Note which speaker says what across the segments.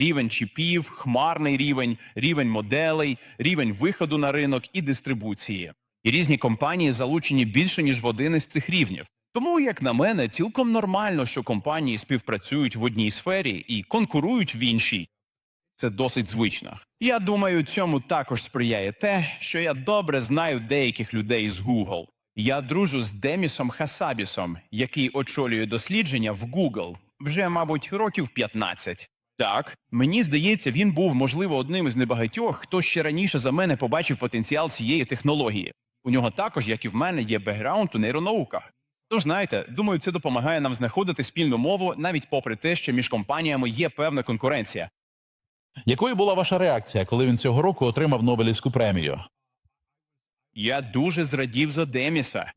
Speaker 1: рівень чіпів, хмарний рівень, рівень моделей, рівень виходу на ринок і дистрибуції. І різні компанії залучені більше ніж в один із цих рівнів. Тому, як на мене, цілком нормально, що компанії співпрацюють в одній сфері і конкурують в іншій. Це досить звично. Я думаю, цьому також сприяє те, що я добре знаю деяких людей з Google. Я дружу з Демісом Хасабісом, який очолює дослідження в Google вже, мабуть, років 15. Так, мені здається, він був, можливо, одним із небагатьох, хто ще раніше за мене побачив потенціал цієї технології. У нього також, як і в мене, є бекграунд у нейронауках. Тож знаєте, думаю, це допомагає нам знаходити спільну мову, навіть попри те, що між компаніями є певна конкуренція.
Speaker 2: Якою була ваша реакція, коли він цього року отримав Нобелівську премію?
Speaker 1: Я дуже зрадів за Деміса.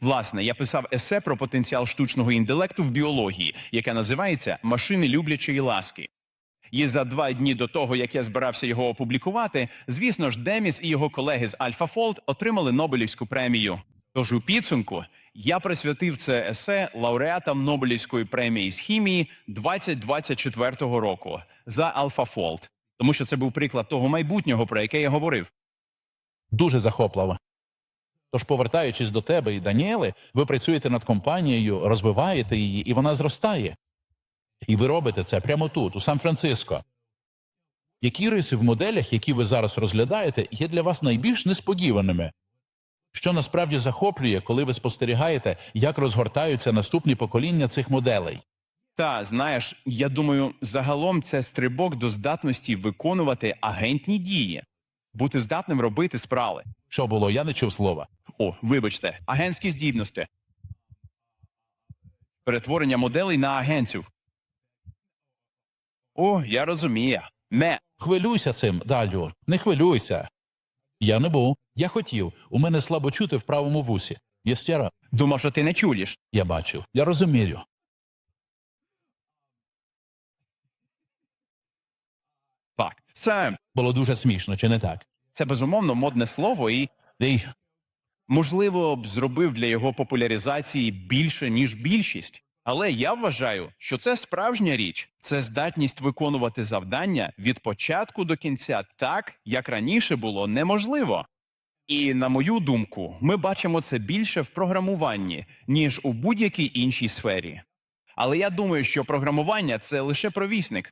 Speaker 1: Власне, я писав есе про потенціал штучного інтелекту в біології, яке називається Машини люблячої ласки. І за два дні до того, як я збирався його опублікувати, звісно ж, Деміс і його колеги з AlphaFold отримали Нобелівську премію. Тож у підсумку я присвятив це есе лауреатам Нобелівської премії з хімії 2024 року за AlphaFold, тому що це був приклад того майбутнього, про яке я говорив.
Speaker 2: Дуже захопливо. Тож, повертаючись до тебе і Даніели, ви працюєте над компанією, розвиваєте її, і вона зростає. І ви робите це прямо тут, у Сан-Франциско. Які риси в моделях, які ви зараз розглядаєте, є для вас найбільш несподіваними? Що насправді захоплює, коли ви спостерігаєте, як розгортаються наступні покоління цих моделей?
Speaker 1: Та знаєш, я думаю, загалом це стрибок до здатності виконувати агентні дії, бути здатним робити справи.
Speaker 2: Що було, я не чув слова.
Speaker 1: О, вибачте, агентські здібності. Перетворення моделей на агентів. О, я розумію. Ме.
Speaker 2: Хвилюйся цим, Далю, не хвилюйся. Я не був. Я хотів. У мене слабо чути в правому вусі. Єстєра,
Speaker 1: Думав, що ти не чуєш.
Speaker 2: я бачив. Я розумію.
Speaker 1: Так, це,
Speaker 2: Було дуже смішно, чи не так?
Speaker 1: це безумовно модне слово, і
Speaker 2: Ти
Speaker 1: можливо б зробив для його популяризації більше ніж більшість. Але я вважаю, що це справжня річ, це здатність виконувати завдання від початку до кінця так, як раніше було неможливо. І на мою думку, ми бачимо це більше в програмуванні, ніж у будь-якій іншій сфері. Але я думаю, що програмування це лише провісник,